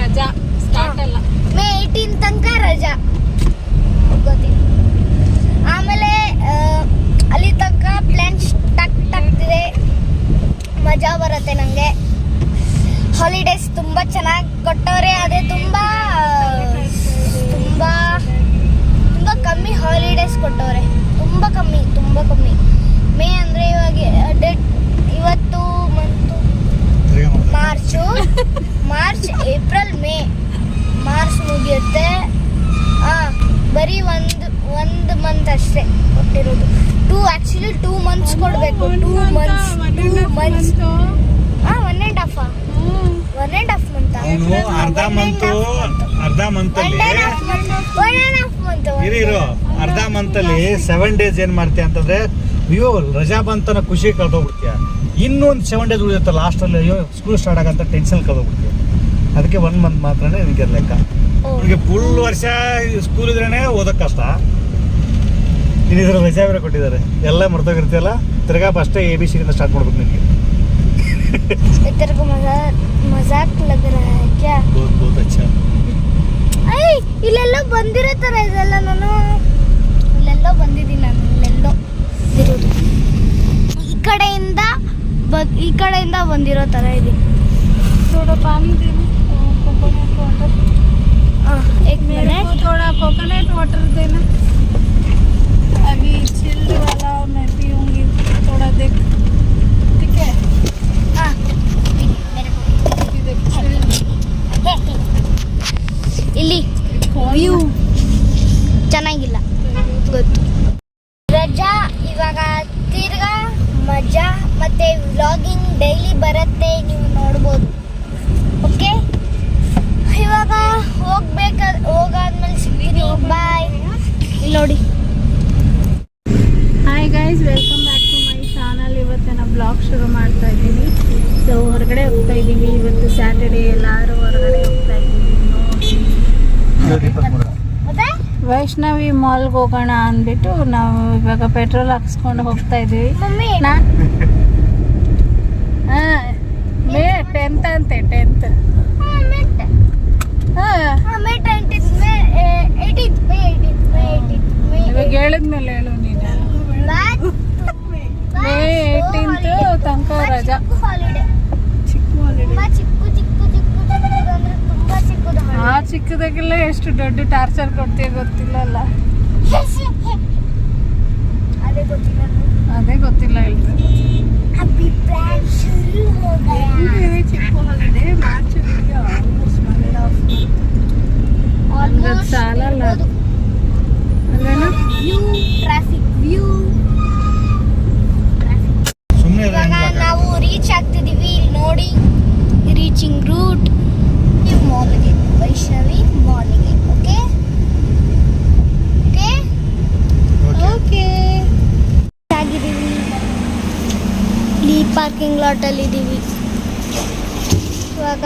ರಜಾ ಸ್ಟಾರ್ಟ್ ಅಲ್ಲ. ಮೇ ಏಯ್ಟೀನ್ ತನಕ ರಜಾ. ಗೊತ್ತಿಲ್ಲ. ಆಮೇಲೆ ಅಲ್ಲಿ ತನಕ ಪ್ಲ್ಯಾನ್ ಟಕ್ ಇದೆ ಮಜಾ ಬರುತ್ತೆ ನನಗೆ ಹಾಲಿಡೇಸ್ ತುಂಬ ಚೆನ್ನಾಗಿ ಕೊಟ್ಟವ್ರೆ ಅದೇ ತುಂಬ ತುಂಬ ತುಂಬ ಕಮ್ಮಿ ಹಾಲಿಡೇಸ್ ಕೊಟ್ಟವ್ರೆ. ತುಂಬ ಕಮ್ಮಿ ತುಂಬ ಕಮ್ಮಿ. ಮೇ ಅಂದರೆ ಇವಾಗ ಡೇಟ್ ಇವತ್ತು month March March April May March ಮುಗಿಯುತ್ತೆ. ಆ ಬರೀ ಒಂದು ಒಂದು ಮಂತ್ ಅಷ್ಟೇ ಕೊಟ್ಟಿರೋದು. ಟೂ ಆ್ಯಕ್ಚುಲಿ ಟೂ ಮಂತ್ಸ್ ಕೊಡಬೇಕು. ಟೂ ಮಂತ್ಸ್ ಟೂ ಮಂತ್ಸ್ ಹಾಂ one and half one and half month ಅರ್ಧ ಮಂತು ಅರ್ಧ ಮಂತ್ ಇರು ಇರು. ಅರ್ಧ ಮಂತಲ್ಲಿ ಸೆವೆನ್ ಡೇಸ್ ಏನ್ ಮಾಡ್ತೀಯ ಅಂತಂದ್ರೆ ಅಯ್ಯೋ ರಜಾ ಬಂತನ ಖುಷಿ ಕಳ್ದೋಗ್ಬಿಡ್ತೀಯ. ಇನ್ನೊಂದು ಸೆವೆನ್ ಡೇಸ್ ಉಳಿಯುತ್ತೆ ಲಾಸ್ಟಲ್ಲಿ ಅಯ್ಯೋ ಸ್ಕೂಲ್ ಸ್ಟಾರ್ಟ್ ಆಗಂತ ಟೆನ್ಷನ್ ಕಳ್ದೋಗ್ಬಿಡ್ತೀಯ. ಅದಕ್ಕೆ ಒನ್ ಮಂತ್ ಮಾತ್ರನೇ ನಿಮಗೆ ಲೆಕ್ಕ. ನಿಮಗೆ ಫುಲ್ ವರ್ಷ ಸ್ಕೂಲ್ ಇದ್ರೇ ಓದೋಕೆ ಕಷ್ಟ. ಇನ್ನು ಇದ್ರ ರಜೆ ಬೇರೆ ಕೊಟ್ಟಿದ್ದಾರೆ. ಎಲ್ಲ ಮರ್ತೋಗಿರ್ತೀಯಲ್ಲ ತಿರ್ಗಾ ಫಸ್ಟೇ ಎ ಬಿ ಸಿಯಿಂದ ಸ್ಟಾರ್ಟ್ ಮಾಡಬೇಕು ನಿಮಗೆ ಮಜಾಕ್ ಲಗ್ ರಹ ಹೈ ಕ್ಯಾ ಬಹುತ್ ಬಹುತ್ ಅಚ್ಚಾ. ಐ ಇಲ್ಲೆಲ್ಲ ಬಂದಿರೋ ತರ ಇದೆಲ್ಲ ನಾನು. ಇಲ್ಲೆಲ್ಲೋ ಬಂದಿದ್ದೀನಿ ನಾನು ಇಲ್ಲೆಲ್ಲೋ ಇರೋದು. ಈ ಕಡೆಯಿಂದ ಈ ಕಡೆಯಿಂದ ಬಂದಿರೋ ತರ ಇದೆ. ನೋಡಪ್ಪ ಅಂದ್ರೆ एक मिनट। थोड़ा कोकोनट वाटर देना। अभी चिल्ड वाला मैं पीऊँगी, थोड़ा देख। ठीक है? ವೈಷ್ಣವಿ ಮಾಲ್ಗೆ ಹೋಗೋಣ ಅಂದ್ಬಿಟ್ಟು ನಾವು ಇವಾಗ ಪೆಟ್ರೋಲ್ ಹಾಕ್ಸ್ಕೊಂಡು ಹೋಗ್ತಾ ಇದೀವಿ ಮೇ ಟೆಂತ್ ಅಂತೆ ಟೆಂತ್ ಇವಾಗ ಹೇಳಿದ್ಮೇಲೆ ಹೇಳು ನೀನು. ಮೇ ಏಯ್ಟೀನ್ತ್ ತನಕ ರಜಾ. ಚಿಕ್ಕ ಹಾಲಿಡೇ ತುಂಬಾ ಚಿಕ್ಕು ಚಿಕ್ಕು ಚಿಕ್ಕು ಚಿಕ್ಕದು ಅಂದ್ರೆ ತುಂಬಾ ಚಿಕ್ಕದು ಆ ಚಿಕ್ಕದಾಗೆಲ್ಲ ಎಷ್ಟು ದೊಡ್ಡ ಟಾರ್ಚರ್ ಕೊಡ್ತೀಯ ಗೊತ್ತಿಲ್ಲಲ್ಲ. ಅದೇ ಗೊತ್ತಿಲ್ಲ ಅದೇ ಗೊತ್ತಿಲ್ಲ ಚಿಕ್ಕ ಮಾರ್ಚ್ ಆಲ್ಮೋಸ್ಟ್ ಸಾಲಲ್ಲ. ಅಲ್ಲೇನು ವ್ಯೂ ಟ್ರಾಫಿಕ್ ವ್ಯೂ ಸುಮ್ಮನೆ ಇವಾಗ ನಾವು ರೀಚ್ ಆಗ್ತಿದೀವಿ. ಇಲ್ಲಿ ನೋಡಿ ರೀಚಿಂಗ್ ರೂಟ್ ವೈಷ್ಣವಿ. ಲಾಟಲ್ಲಿ ಇದ್ದೀವಿ ಇವಾಗ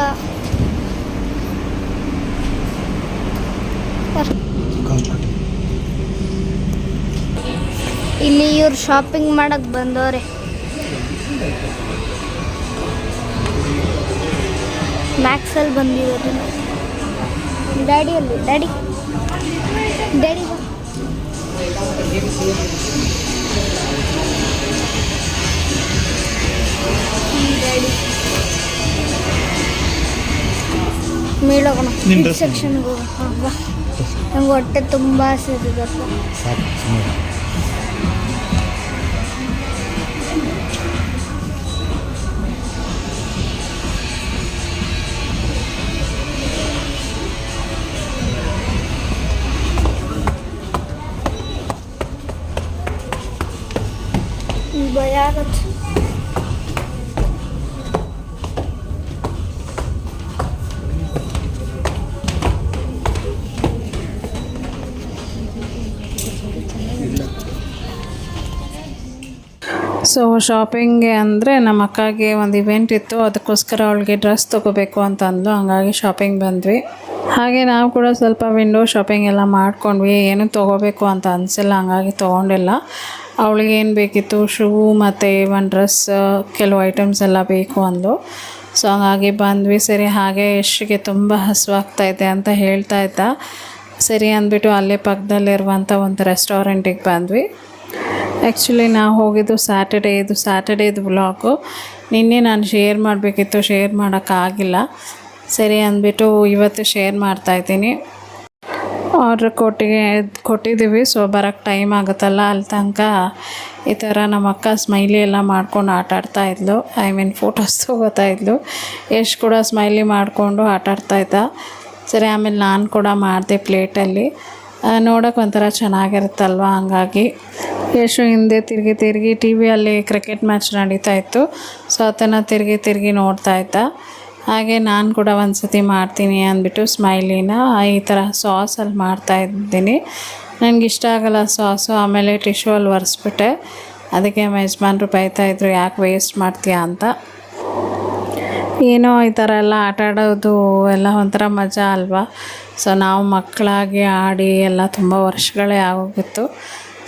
ಇಲ್ಲಿ ಇವ್ರು ಶಾಪಿಂಗ್ ಮಾಡಕ್ ಬಂದವ್ರೆ. ಮ್ಯಾಕ್ಸಲ್ಲಿ ಬಂದಿರೋದು ಡ್ಯಾಡಿ ಅಲ್ಲಿ ಡ್ಯಾಡಿ ಡ್ಯಾಡಿ ಬಾ ಡ್ಯಾಡಿ ಮೇಳೋಗೋಣ ನಿನ್ dress ಸೆಕ್ಷನ್ಗೆ ಹೋಗೋಣ ಹಾಂ ಬಾ. ನಂಗೆ ಹೊಟ್ಟೆ ತುಂಬ ಹಸಿದಿದಪ್ಪ ಸಾಕು ಸುಮ್ಮನೆ ಭಯ ಆಗತ್ತೆ. ಸೊ ಶಾಪಿಂಗ್ಗೆ ಅಂದರೆ ನಮ್ಮ ಅಕ್ಕಗೆ ಒಂದು ಇವೆಂಟ್ ಇತ್ತು. ಅದಕ್ಕೋಸ್ಕರ ಅವಳಿಗೆ ಡ್ರೆಸ್ ತೊಗೋಬೇಕು ಅಂತ ಅಂದ್ಲು. ಹಂಗಾಗಿ ಶಾಪಿಂಗ್ ಬಂದ್ವಿ. ಹಾಗೆ ನಾವು ಕೂಡ ಸ್ವಲ್ಪ ವಿಂಡೋ ಶಾಪಿಂಗ್ ಎಲ್ಲ ಮಾಡ್ಕೊಂಡ್ವಿ. ಏನು ತೊಗೋಬೇಕು ಅಂತ ಅನಿಸಿಲ್ಲ. ಹಂಗಾಗಿ ತೊಗೊಂಡಿಲ್ಲ. ಅವಳಿಗೆ ಏನು ಬೇಕಿತ್ತು? ಶೂ ಮತ್ತು ಒಂದು ಡ್ರೆಸ್ ಕೆಲವು ಐಟಮ್ಸ್ ಎಲ್ಲ ಬೇಕು ಅಂದು ಸೊ ಹಂಗಾಗಿ ಬಂದ್ವಿ. ಸರಿ, ಹಾಗೆ ಯಶ್ಗೆ ತುಂಬ ಹಸುವಾಗ್ತಾ ಇದೆ ಅಂತ ಹೇಳ್ತಾ ಇದ್ದ. ಸರಿ ಅಂದ್ಬಿಟ್ಟು ಅಲ್ಲೇ ಪಕ್ಕದಲ್ಲಿರುವಂಥ ಒಂದು ರೆಸ್ಟೋರೆಂಟಿಗೆ ಬಂದ್ವಿ. ಆ್ಯಕ್ಚುಲಿ ನಾವು ಹೋಗಿದ್ದು ಸ್ಯಾಟರ್ಡೇ ಇದು ಸ್ಯಾಟರ್ಡೇದು ವ್ಲಾಗು ನಿನ್ನೆ ನಾನು ಶೇರ್ ಮಾಡಬೇಕಿತ್ತು ಶೇರ್ ಮಾಡೋಕ್ಕಾಗಿಲ್ಲ ಸರಿ ಅಂದ್ಬಿಟ್ಟು ಇವತ್ತು ಶೇರ್ ಮಾಡ್ತಾಯಿದ್ದೀನಿ ಆರ್ಡ್ರ್ ಕೊಟ್ಟಿಗೆ, ಕೊಟ್ಟಿದ್ದೀವಿ ಸೊ ಬರೋಕ್ಕೆ ಟೈಮ್ ಆಗುತ್ತಲ್ಲ ಅಲ್ಲಿ ತನಕ. ಈ ಥರ ನಮ್ಮ ಅಕ್ಕ ಸ್ಮೈಲಿ ಎಲ್ಲ ಮಾಡ್ಕೊಂಡು ಆಟ ಆಡ್ತಾ ಇದ್ಲು. ಐ ಮೀನ್ ಫೋಟೋಸ್ ತೊಗೋತಾ ಇದ್ಲು. ಎಷ್ಟು ಕೂಡ ಸ್ಮೈಲಿ ಮಾಡಿಕೊಂಡು ಆಟ ಆಡ್ತಾಯಿದ್ದ ಸರಿ, ಆಮೇಲೆ ನಾನು ಕೂಡ ಮಾಡಿದೆ ಪ್ಲೇಟಲ್ಲಿ ನೋಡೋಕೆ ಒಂಥರ ಚೆನ್ನಾಗಿರುತ್ತಲ್ವ? ಹಂಗಾಗಿ ಯಶು ಹಿಂದೆ ತಿರುಗಿ ತಿರುಗಿ ಟಿ ವಿಯಲ್ಲಿ ಕ್ರಿಕೆಟ್ ಮ್ಯಾಚ್ ನಡೀತಾ ಇತ್ತು. ಸೊ ಅದನ್ನು ತಿರುಗಿ ತಿರುಗಿ ನೋಡ್ತಾ ಇದ್ದ. ಹಾಗೆ ನಾನು ಕೂಡ ಒಂದು ಸತಿ ಮಾಡ್ತೀನಿ ಅಂದ್ಬಿಟ್ಟು ಸ್ಮೈಲಿನ ಈ ಥರ ಸಾಸಲ್ಲಿ ಮಾಡ್ತಾ ಇದ್ದೀನಿ. ನನಗೆ ಇಷ್ಟ ಆಗಲ್ಲ ಸಾಸು, ಆಮೇಲೆ ಟಿಶ್ಯೂ ಅಲ್ಲಿ ಒರೆಸ್ಬಿಟ್ಟೆ. ಅದಕ್ಕೆ ನಮ್ಮ ಯಜಮಾನ್ರು ಬೈತಾಯಿದ್ರು ಯಾಕೆ ವೇಸ್ಟ್ ಮಾಡ್ತೀಯಾ ಅಂತ. ಏನೋ ಈ ಥರ ಎಲ್ಲ ಆಟ ಆಡೋದು ಎಲ್ಲ ಒಂಥರ ಮಜಾ ಅಲ್ವಾ? ಸೊ ನಾವು ಮಕ್ಕಳಾಗಿ ಆಡಿ ಎಲ್ಲ ತುಂಬ ವರ್ಷಗಳೇ ಆಗೋಗಿತ್ತು.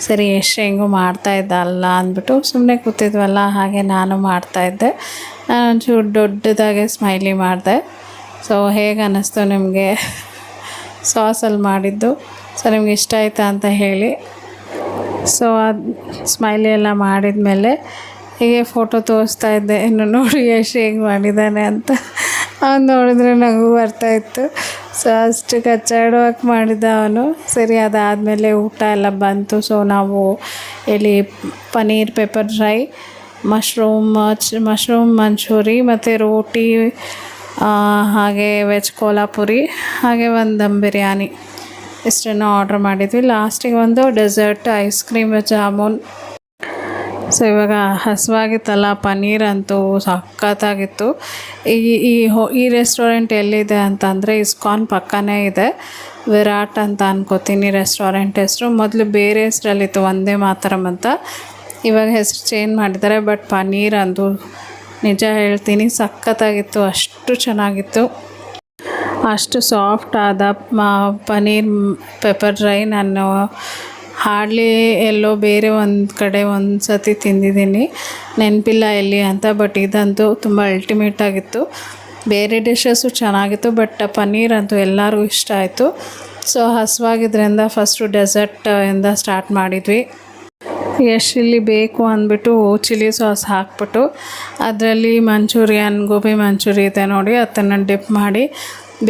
ಸರಿ, ಎಷ್ಟು ಹೆಂಗೂ ಮಾಡ್ತಾಯಿದ್ದ ಅಲ್ಲ ಅಂದ್ಬಿಟ್ಟು ಸುಮ್ಮನೆ ಕೂತಿದ್ವಲ್ಲ, ಹಾಗೆ ನಾನು ಮಾಡ್ತಾಯಿದ್ದೆ ನಾನು ಒಂಚೂರು ದೊಡ್ಡದಾಗೆ ಸ್ಮೈಲಿ ಮಾಡಿದೆ. ಸೊ ಹೇಗೆ ಅನ್ನಿಸ್ತು ನಿಮಗೆ? ಸಾಸಲ್ಲಿ ಮಾಡಿದ್ದು. ಸೊ ನಿಮ್ಗೆ ಇಷ್ಟ ಆಯ್ತಾ ಅಂತ ಹೇಳಿ. ಸೊ ಅದು ಸ್ಮೈಲಿ ಎಲ್ಲ ಮಾಡಿದ ಮೇಲೆ ಹೀಗೆ ಫೋಟೋ ತೋರಿಸ್ತಾ ಇದ್ದೆ. ಇನ್ನು ನೋಡಿ ಯಶ್ ಹೇಗೆ ಮಾಡಿದ್ದಾನೆ ಅಂತ. ಅವ್ನು ನೋಡಿದ್ರೆ ನಗು ಬರ್ತಾಯಿತ್ತು ಸೊ ಅಷ್ಟು ಕಚ್ಚಾಡುವಾಗ ಮಾಡಿದ್ದ ಅವನು. ಸರಿ, ಅದಾದಮೇಲೆ ಊಟ ಎಲ್ಲ ಬಂತು. ಸೊ ನಾವು ಇಲ್ಲಿ paneer pepper fry mushroom mushroom manchurian ಮತ್ತು ರೋಟಿ ಹಾಗೆ ವೆಜ್ ಕೋಲಾಪುರಿ ಹಾಗೆ ಒಂದು ದಮ್ ಬಿರಿಯಾನಿ ಇಷ್ಟನ್ನು ಆರ್ಡ್ರ್ ಮಾಡಿದ್ವಿ. ಲಾಸ್ಟಿಗೆ ಒಂದು dessert ice cream jamun. So ಇವಾಗ ಹಸಿವಾಗಿತ್ತಲ್ಲ ಪನ್ನೀರ್ ಅಂತೂ ಸಖತ್ತಾಗಿತ್ತು. ಈ ಈ ಹೋ, ಈ ರೆಸ್ಟೋರೆಂಟ್ ಎಲ್ಲಿದೆ ಅಂತಂದರೆ ಇಸ್ಕಾನ್ ಪಕ್ಕನೇ ಇದೆ. ವಿರಾಟ್ ಅಂತ ಅನ್ಕೋತೀನಿ ರೆಸ್ಟೋರೆಂಟ್ ಹೆಸರು. ಮೊದಲು ಬೇರೆ ಹೆಸರಲ್ಲಿತ್ತು, ಒಂದೇ ಮಾತರಂ ಅಂತ. ಇವಾಗ ಹೆಸರು ಚೇಂಜ್ ಮಾಡಿದ್ದಾರೆ ಬಟ್ ಪನ್ನೀರ್ ಅಂದು ನಿಜ ಹೇಳ್ತೀನಿ, ಸಖತ್ತಾಗಿತ್ತು, ಅಷ್ಟು ಚೆನ್ನಾಗಿತ್ತು. ಅಷ್ಟು ಸಾಫ್ಟ್ ಆದ ಪನ್ನೀರ್ ಪೆಪ್ಪರ್ ಡ್ರೈ ನಾನು ಹಾರ್ಡ್ಲಿ ಎಲ್ಲೋ ಬೇರೆ ಒಂದು ಕಡೆ ಒಂದು ಸತಿ ತಿಂದಿದ್ದೀನಿ. ನೆನಪಿಲ್ಲ ಎಲ್ಲಿ ಅಂತ ಬಟ್ ಇದಂತೂ ತುಂಬ ಅಲ್ಟಿಮೇಟ್ ಆಗಿತ್ತು. ಬೇರೆ ಡಿಶಸ್ಸು ಚೆನ್ನಾಗಿತ್ತು ಬಟ್ ಪನ್ನೀರ್ ಅಂತೂ ಎಲ್ಲರಿಗೂ ಇಷ್ಟ ಆಯಿತು. ಸೊ ಹಸುವಾಗಿದ್ದರಿಂದ ಫಸ್ಟು ಡೆಸರ್ಟ್ ಇಂದ ಸ್ಟಾರ್ಟ್ ಮಾಡಿದ್ವಿ. ಎಷ್ಟು ಇಲ್ಲಿ ಬೇಕು ಅಂದ್ಬಿಟ್ಟು ಚಿಲ್ಲಿ ಸಾಸ್ ಹಾಕ್ಬಿಟ್ಟು, ಅದರಲ್ಲಿ ಮಂಚೂರಿಯನ್ ಗೋಬಿ ಮಂಚೂರಿ ಇದೆ ನೋಡಿ ಅದನ್ನು ಡಿಪ್ ಮಾಡಿ,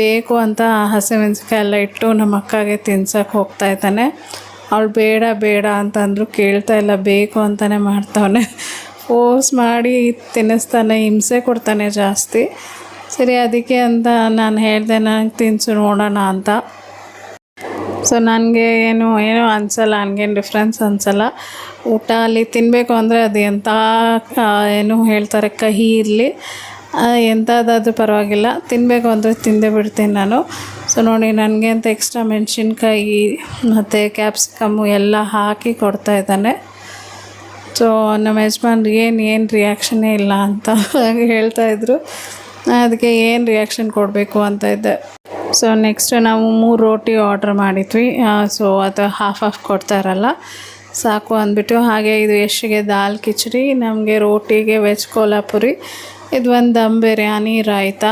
ಬೇಕು ಅಂತ ಹಸಿಮೆಣಸಿಕಾಯಿ ಎಲ್ಲ ಇಟ್ಟು ನಮ್ಮ ಅಕ್ಕಗೆ ಹೋಗ್ತಾ ಇದ್ದಾನೆ. ಅವಳು ಬೇಡ ಬೇಡ ಅಂತಂದರು ಕೇಳ್ತಾ ಇಲ್ಲ, ಬೇಕು ಅಂತಾನೆ ಮಾಡ್ತಾವನೆ. ಫೋರ್ಸ್ ಮಾಡಿ ತಿನ್ನಿಸ್ತಾನೆ, ಹಿಂಸೆ ಕೊಡ್ತಾನೆ ಜಾಸ್ತಿ. ಸರಿ, ಅದಕ್ಕೆ ಅಂತ ನಾನು ಹೇಳಿದೆ ನನಗೆ ತಿನ್ಸು ನೋಡೋಣ ಅಂತ. ಸೊ ನನಗೆ ಏನು ಏನು ಅನಿಸಲ್ಲ, ನನಗೇನು ಡಿಫ್ರೆನ್ಸ್ ಅನಿಸಲ್ಲ. ಊಟ ಅಲ್ಲಿ ತಿನ್ನಬೇಕು ಅಂದರೆ ಅದು ಎಂಥ ಏನು ಹೇಳ್ತಾರೆ, ಕಹಿ ಇರಲಿ. ಎಂಥದ್ದಾದರೂ ಪರವಾಗಿಲ್ಲ. ತಿನ್ನಬೇಕು ಅಂದರೆ ತಿಂದೇ ಬಿಡ್ತೀನಿ ನಾನು. ಸೊ ನೋಡಿ, ನನಗೆ ಅಂತ ಎಕ್ಸ್ಟ್ರಾ ಮೆಣಸಿನ್ಕಾಯಿ ಮತ್ತು ಕ್ಯಾಪ್ಸಿಕಮ್ಮು ಎಲ್ಲ ಹಾಕಿ ಕೊಡ್ತಾ ಇದ್ದಾನೆ. ಸೊ ನಮ್ಮ ಯಜಮಾನ್ರು ಏನು ಏನು ರಿಯಾಕ್ಷನ್ನೇ ಇಲ್ಲ ಅಂತ ಹೇಳ್ತಾಯಿದ್ರು ಅದಕ್ಕೆ ಏನು ರಿಯಾಕ್ಷನ್ ಕೊಡಬೇಕು ಅಂತ ಇದ್ದೆ. ಸೊ ನೆಕ್ಸ್ಟ್ ನಾವು ಮೂರು ರೋಟಿ ಆರ್ಡ್ರ್ ಮಾಡಿದ್ವಿ. ಸೊ ಅದು ಹಾಫ್ ಹಾಫ್ ಕೊಡ್ತಾರಲ್ಲ ಸಾಕು ಅಂದ್ಬಿಟ್ಟು, ಹಾಗೆ ಇದು ಯಶ್ಗೆ ದಾಲ್ ಕಿಚಡಿ, ನಮಗೆ ರೋಟಿಗೆ ವೆಜ್ ಕೋಲಾಪುರಿ, ಇದು ಒಂದು ದಮ್ ಬಿರಿಯಾನಿ, ರಾಯ್ತ.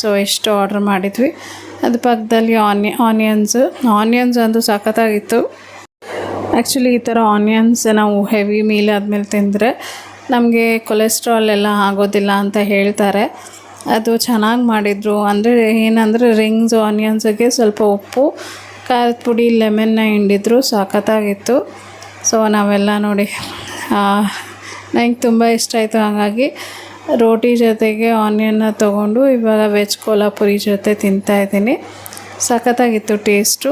ಸೊ ಇಷ್ಟು ಆರ್ಡ್ರ್ ಮಾಡಿದ್ವಿ. ಅದು ಪಕ್ಕದಲ್ಲಿ ಆನಿ ಆನಿಯನ್ಸ್ ಆನಿಯನ್ಸ್ ಅಂದು ಸಖತ್ತಾಗಿತ್ತು. ಆ್ಯಕ್ಚುಲಿ ಈ ಥರ ಆನಿಯನ್ಸ್ ನಾವು ಹೆವಿ ಮೀಲ್ ಆದಮೇಲೆ ತಿಂದರೆ ನಮಗೆ ಕೊಲೆಸ್ಟ್ರಾಲ್ ಎಲ್ಲ ಆಗೋದಿಲ್ಲ ಅಂತ ಹೇಳ್ತಾರೆ. ಅದು ಚೆನ್ನಾಗಿ ಮಾಡಿದರು. ಅಂದರೆ ಏನಂದರೆ ರಿಂಗ್ಸ್ ಆನಿಯನ್ಸಿಗೆ ಸ್ವಲ್ಪ ಉಪ್ಪು, ಖಾರದ ಪುಡಿ ಲೆಮನ್ನ ಹಿಂಡಿದ್ರು ಸಖತ್ತಾಗಿತ್ತು. ಸೊ ನಾವೆಲ್ಲ ನೋಡಿ ನನಗೆ ತುಂಬ ಇಷ್ಟ ಆಯಿತು ಹಾಗಾಗಿ ರೋಟಿ ಜೊತೆಗೆ ಆನಿಯನ್ನ ತೊಗೊಂಡು ಇವಾಗ ವೆಜ್ ಕೋಲಾಪುರಿ ಜೊತೆ ತಿಂತಾ ಇದ್ದೀನಿ. ಸಖತ್ತಾಗಿತ್ತು ಟೇಸ್ಟು.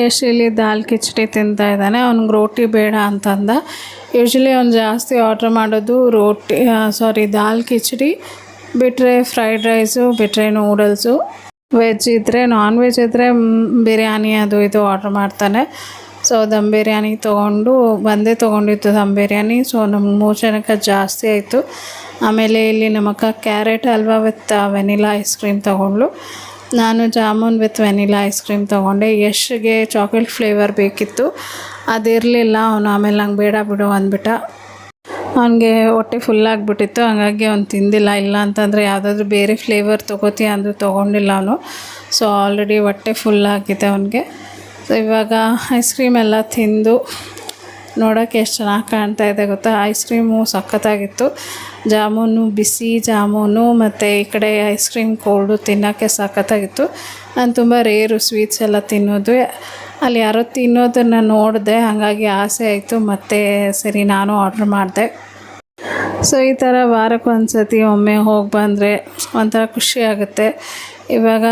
ಯಶ್ ಇಲ್ಲಿ ದಾಲ್ ಕಿಚಡಿ ತಿಂತಾ ಇದ್ದಾನೆ. ಅವ್ನಿಗೆ ರೋಟಿ ಬೇಡ ಅಂತಂದ. ಯೂಶ್ವಲಿ ಅವ್ನು ಜಾಸ್ತಿ ಆರ್ಡ್ರ್ ಮಾಡೋದು ರೋಟಿ ಸಾರಿ ದಾಲ್ ಕಿಚಡಿ ಬಿಟ್ಟರೆ ಫ್ರೈಡ್ ರೈಸು ಬಿಟ್ಟರೆ ನೂಡಲ್ಸು ವೆಜ್ ಇದ್ದರೆ ನಾನ್ ವೆಜ್ ಇದ್ದರೆ ಬಿರಿಯಾನಿ ಅದು ಇದು ಆರ್ಡ್ರ್ ಮಾಡ್ತಾನೆ. ಸೊ ದಮ್ ಬಿರಿಯಾನಿ ತೊಗೊಂಡು ಬಂದೇ ತೊಗೊಂಡಿತ್ತು ದಮ್ ಬಿರಿಯಾನಿ. ಸೊ ನಮ್ಮ ಮೂರು ಜನಕ್ಕೆ ಜಾಸ್ತಿ ಆಯಿತು. ಆಮೇಲೆ ಇಲ್ಲಿ ನಮ್ಮಕ್ಕ carrot halwa with vanilla ice cream ತೊಗೊಂಡ್ಳು. ನಾನು jamun with vanilla ice cream ತೊಗೊಂಡೆ. ಯಶ್ಗೆ ಚಾಕ್ಲೇಟ್ ಫ್ಲೇವರ್ ಬೇಕಿತ್ತು. ಅದಿರಲಿಲ್ಲ ಅವನು, ಆಮೇಲೆ ನಂಗೆ ಬೇಡ ಬಿಡು ಅಂದ್ಬಿಟ್ಟ. ಅವನಿಗೆ ಹೊಟ್ಟೆ ಫುಲ್ ಆಗಿಬಿಟ್ಟಿತ್ತು. ಹಾಗಾಗಿ ಅವ್ನು ತಿಂದಿಲ್ಲ. ಇಲ್ಲ ಅಂತಂದರೆ ಯಾವುದಾದ್ರೂ ಬೇರೆ ಫ್ಲೇವರ್ ತೊಗೋತೀಯ ಅಂದರೂ ತೊಗೊಂಡಿಲ್ಲ ಅವನು. ಸೊ ಆಲ್ರೆಡಿ ಹೊಟ್ಟೆ ಫುಲ್ ಆಗಿದೆ ಅವನಿಗೆ. ಸೊ ಇವಾಗ ಐಸ್ ಕ್ರೀಮ್ ಎಲ್ಲ ತಿಂದು ನೋಡೋಕ್ಕೆ ಎಷ್ಟು ಚೆನ್ನಾಗಿ ಕಾಣ್ತಾ ಇದೆ ಗೊತ್ತಾ? ಐಸ್ ಕ್ರೀಮು ಸಖತ್ತಾಗಿತ್ತು. ಜಾಮೂನು, ಬಿಸಿ ಜಾಮೂನು ಮತ್ತು ಈ ಕಡೆ ಐಸ್ ಕ್ರೀಮ್ ಕೋಲ್ಡು ತಿನ್ನೋಕ್ಕೆ ಸಖತ್ತಾಗಿತ್ತು. ನಾನು ತುಂಬ ರೇರು ಸ್ವೀಟ್ಸ್ ಎಲ್ಲ ತಿನ್ನೋದು. ಅಲ್ಲಿ ಯಾರೋ ತಿನ್ನೋದನ್ನು ನೋಡಿದೆ, ಹಾಗಾಗಿ ಆಸೆ ಆಯಿತು, ಮತ್ತು ಸರಿ ನಾನು ಆರ್ಡ್ರ್ ಮಾಡಿದೆ. ಸೊ ಈ ಥರ ವಾರಕ್ಕೊಂದು ಸತಿ ಒಮ್ಮೆ ಹೋಗಿ ಬಂದರೆ ಒಂಥರ ಖುಷಿ ಆಗುತ್ತೆ. ಇವಾಗ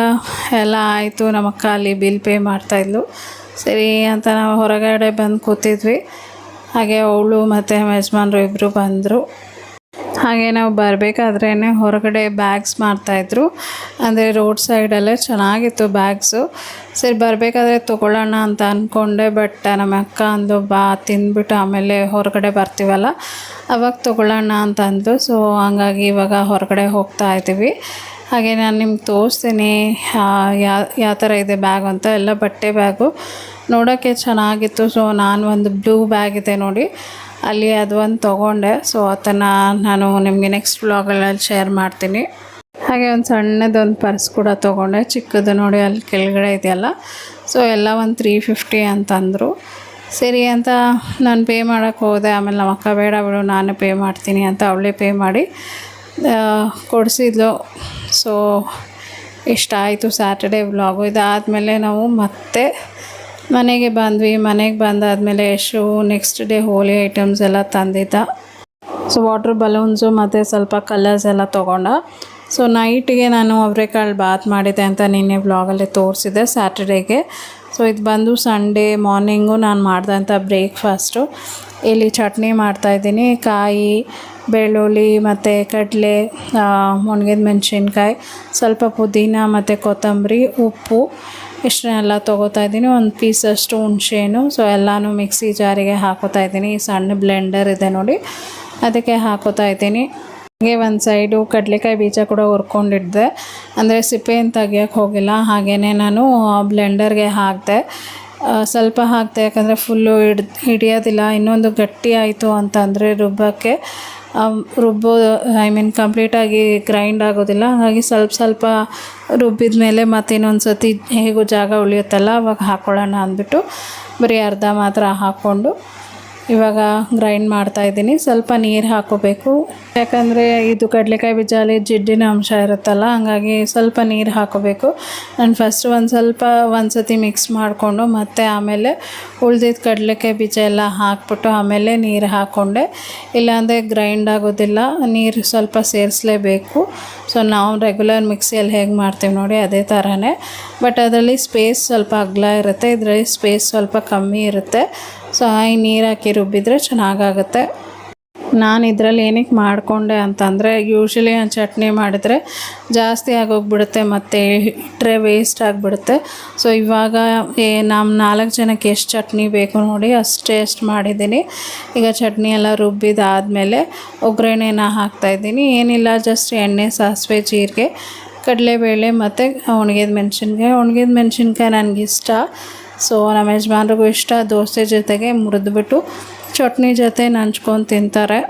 ಎಲ್ಲ ಆಯಿತು, ನಮ್ಮ ಅಕ್ಕ ಅಲ್ಲಿ ಬಿಲ್ ಪೇ ಮಾಡ್ತಾಯಿದ್ಲು ಸರಿ ಅಂತ ನಾವು ಹೊರಗಡೆ ಬಂದು ಕೂತಿದ್ವಿ. ಹಾಗೆ ಅವಳು ಮತ್ತು ಯಜಮಾನರು ಇಬ್ಬರು ಬಂದರು. ಹಾಗೆ ನಾವು ಬರಬೇಕಾದ್ರೇ ಹೊರಗಡೆ ಬ್ಯಾಗ್ಸ್ ಮಾಡ್ತಾಯಿದ್ರು ಅಂದರೆ ರೋಡ್ ಸೈಡಲ್ಲೇ ಚೆನ್ನಾಗಿತ್ತು ಬ್ಯಾಗ್ಸು ಸರಿ, ಬರಬೇಕಾದ್ರೆ ತೊಗೊಳ್ಳೋಣ ಅಂತ ಅಂದ್ಕೊಂಡೆ ಬಟ್ ನಮ್ಮ ಅಕ್ಕ ಅಂದು ಬಾ, ತಿಂದ್ಬಿಟ್ಟು ಆಮೇಲೆ ಹೊರಗಡೆ ಬರ್ತೀವಲ್ಲ, ಅವಾಗ ತೊಗೊಳ್ಳೋಣ ಅಂತ ಅಂದು ಸೊ ಹಂಗಾಗಿ ಇವಾಗ ಹೊರಗಡೆ ಹೋಗ್ತಾ ಇದ್ದೀವಿ. ಹಾಗೆ ನಾನು ನಿಮ್ಗೆ ತೋರಿಸ್ತೀನಿ ಯಾವ ಥರ ಇದೆ ಬ್ಯಾಗ್ ಅಂತ, ಎಲ್ಲ ಬಟ್ಟೆ ಬ್ಯಾಗು ನೋಡೋಕ್ಕೆ ಚೆನ್ನಾಗಿತ್ತು ಸೊ ನಾನು ಒಂದು ಬ್ಲೂ ಬ್ಯಾಗ್ ಇದೆ ನೋಡಿ. ಅಲ್ಲಿ ಅದು ಒಂದು ತೊಗೊಂಡೆ ಸೊ ಅದನ್ನು ನಾನು ನಿಮಗೆ ನೆಕ್ಸ್ಟ್ ವ್ಲಾಗಲ್ಲಿ ಶೇರ್ ಮಾಡ್ತೀನಿ. ಹಾಗೆ ಒಂದು ಸಣ್ಣದೊಂದು ಪರ್ಸ್ ಕೂಡ ತೊಗೊಂಡೆ, ಚಿಕ್ಕದು ನೋಡಿ ಅಲ್ಲಿ ಕೆಳಗಡೆ ಇದೆಯಲ್ಲ. ಸೊ ಎಲ್ಲ ಒಂದು ತ್ರೀ ಫಿಫ್ಟಿ ಅಂತಂದರು ಸರಿ ಅಂತ ನಾನು ಪೇ ಮಾಡೋಕ್ಕೆ ಹೋದೆ, ಆಮೇಲೆ ನಮ್ಮ ಅಕ್ಕ ಬೇಡ ಬಿಡು, ನಾನು ಪೇ ಮಾಡ್ತೀನಿ ಅಂತ ಅವಳೇ ಪೇ ಮಾಡಿ. ಕೊಡಿಸಿದ್ಲು. ಸೊ ಇಷ್ಟ ಆಯಿತು ಸ್ಯಾಟರ್ಡೇ ವ್ಲಾಗು ಇದಾದಮೇಲೆ ನಾವು ಮತ್ತೆ ಮನೆಗೆ ಬಂದ್ವಿ. ಮನೆಗೆ ಬಂದಾದಮೇಲೆ so next day Holi items ಎಲ್ಲ ತಂದಿದ್ದ. ಸೊ ವಾಟ್ರ್ ಬಲೂನ್ಸು ಮತ್ತು ಸ್ವಲ್ಪ ಕಲರ್ಸ್ ಎಲ್ಲ ತೊಗೊಂಡ. ಸೊ ನೈಟಿಗೆ ನಾನು ಅವರೆಕಾಳು ಬಾತ್ ಮಾಡಿದೆ ಅಂತ ನಿನ್ನೆ ವ್ಲಾಗಲ್ಲಿ ತೋರಿಸಿದೆ ಸ್ಯಾಟರ್ಡೇಗೆ ಸೊ ಇದು ಬಂದು ಸಂಡೇ ಮಾರ್ನಿಂಗು ನಾನು ಮಾಡಿದಂಥ ಬ್ರೇಕ್ಫಾಸ್ಟು ಇಲ್ಲಿ ಚಟ್ನಿ ಮಾಡ್ತಾಯಿದ್ದೀನಿ ಕಾಯಿ ಬೆಳ್ಳುಳ್ಳಿ ಮತ್ತು ಕಡಲೆ ಒಣಗಿದ ಮೆಣಸಿನ್ಕಾಯಿ, ಸ್ವಲ್ಪ ಪುದೀನ ಮತ್ತು ಕೊತ್ತಂಬರಿ, ಉಪ್ಪು, ಇಷ್ಟನ್ನೆಲ್ಲ ತೊಗೋತಾ ಇದ್ದೀನಿ. ಒಂದು ಪೀಸಷ್ಟು ಹುಣ್ಸೆಹಣ್ಣು. ಸೊ ಎಲ್ಲನೂ ಮಿಕ್ಸಿ ಜಾರಿಗೆ ಹಾಕೋತಾ ಇದ್ದೀನಿ. ಈ ಸಣ್ಣ ಬ್ಲೆಂಡರ್ ಇದೆ ನೋಡಿ. ಅದಕ್ಕೆ ಹಾಕೋತಾ ಇದ್ದೀನಿ. ಹಾಗೆ ಒಂದು ಸೈಡು ಕಡಲೆಕಾಯಿ ಬೀಜ ಕೂಡ ಹುರ್ಕೊಂಡಿದ್ದೆ. ಅಂದರೆ ಸಿಪ್ಪೆಯನ್ನು ತೆಗಿಯೋಕ್ಕೆ ಹೋಗಿಲ್ಲ. ಹಾಗೆಯೇ ನಾನು ಬ್ಲೆಂಡರ್ಗೆ ಹಾಕಿದೆ. ಸ್ವಲ್ಪ ಹಾಕಿದೆ ಯಾಕಂದರೆ ಫುಲ್ಲು ಹಿಡ್, ಹಿಡಿಯೋದಿಲ್ಲ. ಇನ್ನೊಂದು ಗಟ್ಟಿ ಆಯಿತು ಅಂತಂದರೆ ರುಬ್ಬಕ್ಕೆ. ರುಬ್ಬೋ ಐ ಮೀನ್ ಕಂಪ್ಲೀಟಾಗಿ ಗ್ರೈಂಡ್ ಆಗೋದಿಲ್ಲ. ಹಾಗಾಗಿ ಸ್ವಲ್ಪ ಸ್ವಲ್ಪ ರುಬ್ಬಿದ ಮೇಲೆ ಮತ್ತೆ ಇನ್ನೊಂದು ಸತಿ ಹೇಗೂ ಜಾಗ ಉಳಿಯುತ್ತಲ್ಲ, ಅವಾಗ ಹಾಕ್ಕೊಳ್ಳೋಣ ಅಂದ್ಬಿಟ್ಟು ಬರೀ ಅರ್ಧ ಮಾತ್ರ ಹಾಕ್ಕೊಂಡು ಇವಾಗ ಗ್ರೈಂಡ್ ಮಾಡ್ತಾ ಇದ್ದೀನಿ. ಸ್ವಲ್ಪ ನೀರು ಹಾಕೋಬೇಕು. ಯಾಕಂದರೆ ಇದು ಕಡಲೆಕಾಯಿ ಬೀಜಲ್ಲಿ ಜಿಡ್ಡಿನ ಅಂಶ ಇರುತ್ತಲ್ಲ, ಹಂಗಾಗಿ ಸ್ವಲ್ಪ ನೀರು ಹಾಕೋಬೇಕು. ನಾನು ಫಸ್ಟ್ ಒಂದು ಸ್ವಲ್ಪ ಒಂದು ಸತಿ ಮಿಕ್ಸ್ ಮಾಡಿಕೊಂಡು, ಮತ್ತು ಆಮೇಲೆ ಉಳ್ದಿದ್ದ ಕಡಲೆಕಾಯಿ ಬೀಜ ಎಲ್ಲ ಹಾಕ್ಬಿಟ್ಟು ಆಮೇಲೆ ನೀರು ಹಾಕ್ಕೊಂಡೆ ಇಲ್ಲಾಂದರೆ ಗ್ರೈಂಡ್ ಆಗೋದಿಲ್ಲ, ನೀರು ಸ್ವಲ್ಪ ಸೇರಿಸಲೇಬೇಕು. ಸೊ ನಾವು ರೆಗ್ಯುಲರ್ ಮಿಕ್ಸಿಯಲ್ಲಿ ಹೇಗೆ ಮಾಡ್ತೀವಿ ನೋಡಿ, ಅದೇ ಥರನೇ ಬಟ್ ಅದರಲ್ಲಿ ಸ್ಪೇಸ್ ಸ್ವಲ್ಪ ಅಗಲ ಇರುತ್ತೆ, ಇದರಲ್ಲಿ ಸ್ಪೇಸ್ ಸ್ವಲ್ಪ ಕಮ್ಮಿ ಇರುತ್ತೆ. ಸೊ ಹಾಯಿ ನೀರು ಹಾಕಿ ರುಬ್ಬಿದ್ರೆ ಚೆನ್ನಾಗಾಗುತ್ತೆ. ನಾನು ಇದರಲ್ಲಿ ಏನಕ್ಕೆ ಮಾಡಿಕೊಂಡೆ ಅಂತಂದರೆ ಯೂಶ್ವಲಿ ಒಂದು ಚಟ್ನಿ ಮಾಡಿದರೆ ಜಾಸ್ತಿ ಆಗೋಗ್ಬಿಡುತ್ತೆ ಮತ್ತು ಇಟ್ಟರೆ ವೇಸ್ಟ್ ಆಗಿಬಿಡುತ್ತೆ. ಸೊ ಇವಾಗ ಏ ನಮ್ಮ ನಾಲ್ಕು ಜನಕ್ಕೆ ಎಷ್ಟು ಚಟ್ನಿ ಬೇಕು ನೋಡಿ ಅಷ್ಟೇ ಎಷ್ಟು ಮಾಡಿದ್ದೀನಿ. ಈಗ ಚಟ್ನಿ ಎಲ್ಲ ರುಬ್ಬಿದಾದಮೇಲೆ ಒಗ್ಗರಣೆನ ಹಾಕ್ತಾಯಿದ್ದೀನಿ ಏನಿಲ್ಲ ಜಸ್ಟ್ ಎಣ್ಣೆ, ಸಾಸಿವೆ, ಜೀರಿಗೆ, ಕಡಲೆಬೇಳೆ ಮತ್ತು ಒಣಗಿದ ಮೆಣಸಿನ್ಕಾಯಿ. ಒಣಗಿದ ಮೆಣಸಿನ್ಕಾಯಿ ನನಗಿಷ್ಟ. ಸೊ ನಮ್ಮ ಯಜಮಾನ್ರಿಗೂ ಇಷ್ಟ, ದೋಸೆ ಜೊತೆಗೆ ಮುರಿದ್ಬಿಟ್ಟು ಚಟ್ನಿ ಜೊತೆ ನಂಚ್ಕೊಂಡು ತಿಂತಾರೆ.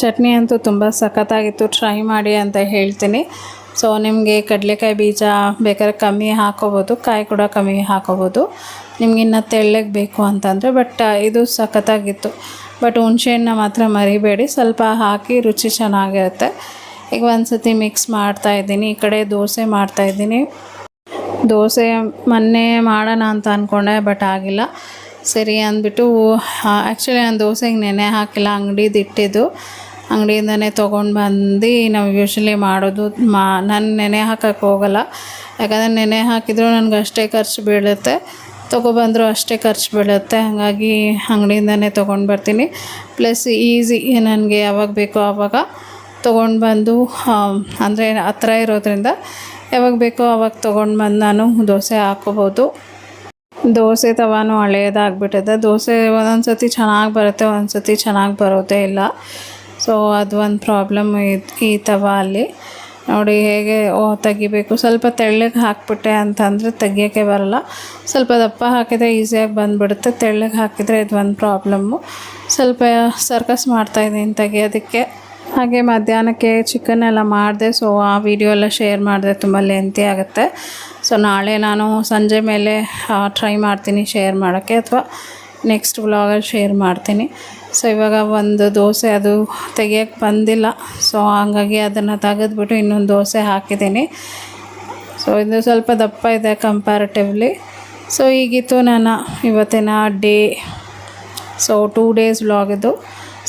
ಚಟ್ನಿ ಅಂತೂ ತುಂಬ ಸಖತ್ತಾಗಿತ್ತು ಟ್ರೈ ಮಾಡಿ ಅಂತ ಹೇಳ್ತೀನಿ. ಸೊ ನಿಮಗೆ ಕಡಲೆಕಾಯಿ ಬೀಜ ಬೇಕಾದ್ರೆ ಕಮ್ಮಿ ಹಾಕೋಬೋದು, ಕಾಯಿ ಕೂಡ ಕಮ್ಮಿ ಹಾಕೋಬೋದು. ನಿಮ್ಗೆ ಇನ್ನು ತೆಳ್ಳಗೆ ಬೇಕು ಅಂತಂದರೆ ಬಟ್ ಇದು ಸಖತ್ತಾಗಿತ್ತು. ಬಟ್ ಹುಣಸೆಹಣ್ಣ ಮಾತ್ರ ಮರಿಬೇಡಿ, ಸ್ವಲ್ಪ ಹಾಕಿ ರುಚಿ ಚೆನ್ನಾಗಿರುತ್ತೆ. ಈಗ ಒಂದು ಸತಿ ಮಿಕ್ಸ್ ಮಾಡ್ತಾಯಿದ್ದೀನಿ ಈ ಕಡೆ ದೋಸೆ ಮಾಡ್ತಾಯಿದ್ದೀನಿ ದೋಸೆ ಮೊನ್ನೆ ಮಾಡೋಣ ಅಂತ ಅಂದ್ಕೊಂಡೆ ಬಟ್ ಆಗಿಲ್ಲ. ಸರಿ ಅಂದ್ಬಿಟ್ಟು ಆ್ಯಕ್ಚುಲಿ ನಾನು ದೋಸೆಗೆ ನೆನೆ ಹಾಕಿಲ್ಲ, ಅಂಗಡಿದು ಇಟ್ಟಿದ್ದು. ಅಂಗಡಿಯಿಂದನೇ ತೊಗೊಂಡು ಬಂದು ನಾವು ಯೂಶ್ವಲಿ ಮಾಡೋದು, ಮಾ, ನಾನು ನೆನೆ ಹಾಕೋಕೆ ಹೋಗಲ್ಲ. ಯಾಕಂದರೆ ನೆನೆ ಹಾಕಿದರೂ ನನಗೆ ಅಷ್ಟೇ ಖರ್ಚು ಬೀಳುತ್ತೆ. ತೊಗೊಬಂದರೂ ಅಷ್ಟೇ ಖರ್ಚು ಬೀಳುತ್ತೆ. ಹಾಗಾಗಿ ಅಂಗಡಿಯಿಂದನೇ ತೊಗೊಂಡು ಬರ್ತೀನಿ. ಪ್ಲಸ್ ಈಸಿ ನನಗೆ ಯಾವಾಗ ಬೇಕೋ ಆವಾಗ ತೊಗೊಂಡು ಬಂದು ಅಂದರೆ ಹತ್ರ ಇರೋದ್ರಿಂದ ಯಾವಾಗ ಬೇಕೋ ಅವಾಗ ತೊಗೊಂಡು ಬಂದು ನಾನು ದೋಸೆ ಹಾಕೋಬೋದು ದೋಸೆ ತವಾನು ಹಳೆಯದಾಗ್ಬಿಟ್ಟಿದೆ ದೋಸೆ ಒಂದೊಂದು ಸತಿ ಚೆನ್ನಾಗಿ ಬರುತ್ತೆ ಒಂದೊಂದು ಸತಿ ಚೆನ್ನಾಗಿ ಬರೋದೇ ಇಲ್ಲ. ಸೊ ಅದು ಒಂದು ಪ್ರಾಬ್ಲಮ್ ಈ ತವ ಅಲ್ಲಿ. ನೋಡಿ ಹೇಗೆ, ಓ, ತೆಗಿಬೇಕು. ಸ್ವಲ್ಪ ತೆಳ್ಳಗೆ ಹಾಕ್ಬಿಟ್ಟೆ ಅಂತಂದರೆ ತೆಗಿಯೋಕ್ಕೆ ಬರಲ್ಲ. ಸ್ವಲ್ಪ ದಪ್ಪ ಹಾಕಿದರೆ ಈಸಿಯಾಗಿ ಬಂದುಬಿಡುತ್ತೆ. ತೆಳ್ಳಗೆ ಹಾಕಿದರೆ ಇದು ಒಂದು ಪ್ರಾಬ್ಲಮ್ಮು ಸ್ವಲ್ಪ ಸರ್ಕಸ್ ಮಾಡ್ತಾಯಿದ್ದೀನಿ ತೆಗಿಯೋದಕ್ಕೆ. ಹಾಗೆ ಮಧ್ಯಾಹ್ನಕ್ಕೆ ಚಿಕನ್ ಎಲ್ಲ ಮಾಡಿದೆ ಸೊ ಆ ವಿಡಿಯೋ ಎಲ್ಲ ಶೇರ್ ಮಾಡಿದೆ, ತುಂಬ ಲೆಂತಿ ಆಗುತ್ತೆ. ಸೊ ನಾಳೆ ನಾನು ಸಂಜೆ ಮೇಲೆ ಟ್ರೈ ಮಾಡ್ತೀನಿ ಶೇರ್ ಮಾಡೋಕ್ಕೆ, ಅಥವಾ ನೆಕ್ಸ್ಟ್ ವ್ಲಾಗಲ್ಲಿ ಶೇರ್ ಮಾಡ್ತೀನಿ. ಸೊ ಇವಾಗ ಒಂದು ದೋಸೆ ಅದು ತೆಗಿಯೋಕ್ಕೆ ಬಂದಿಲ್ಲ ಸೊ ಹಂಗಾಗಿ ಅದನ್ನು ತೆಗೆದ್ಬಿಟ್ಟು ಇನ್ನೊಂದು ದೋಸೆ ಹಾಕಿದ್ದೀನಿ. ಸೊ ಇದು ಸ್ವಲ್ಪ ದಪ್ಪ ಇದೆ ಕಂಪ್ಯಾರಿಟಿವ್ಲಿ ಸೊ ಈಗಿತ್ತು ನನ್ನ ಇವತ್ತಿನ ಡೇ ಸೊ ಟೂ ಡೇಸ್ ವ್ಲಾಗಿದ್ದು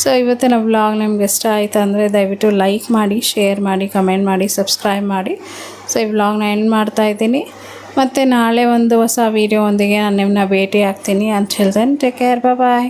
ಸೊ ಇವತ್ತಿನ ವ್ಲಾಗ್ ನಿಮ್ಗೆ ಇಷ್ಟ ಆಯಿತು ಅಂದರೆ ದಯವಿಟ್ಟು ಲೈಕ್ ಮಾಡಿ ಶೇರ್ ಮಾಡಿ ಕಮೆಂಟ್ ಮಾಡಿ ಸಬ್ಸ್ಕ್ರೈಬ್ ಮಾಡಿ. ಸೊ ಈ ವ್ಲಾಗ್ನ ಎಂಡ್ ಮಾಡ್ತಾ ಇದ್ದೀನಿ. ಮತ್ತು ನಾಳೆ ಒಂದು ಹೊಸ ವೀಡಿಯೋ ಒಂದಿಗೆ ನಾನು ನಿಮ್ಮನ್ನ ಭೇಟಿ ಆಗ್ತೀನಿ ಅಂತ ಹೇಳ್ತೇನೆ ಟೇಕ್ ಕೇರ್ ಬಾಯ್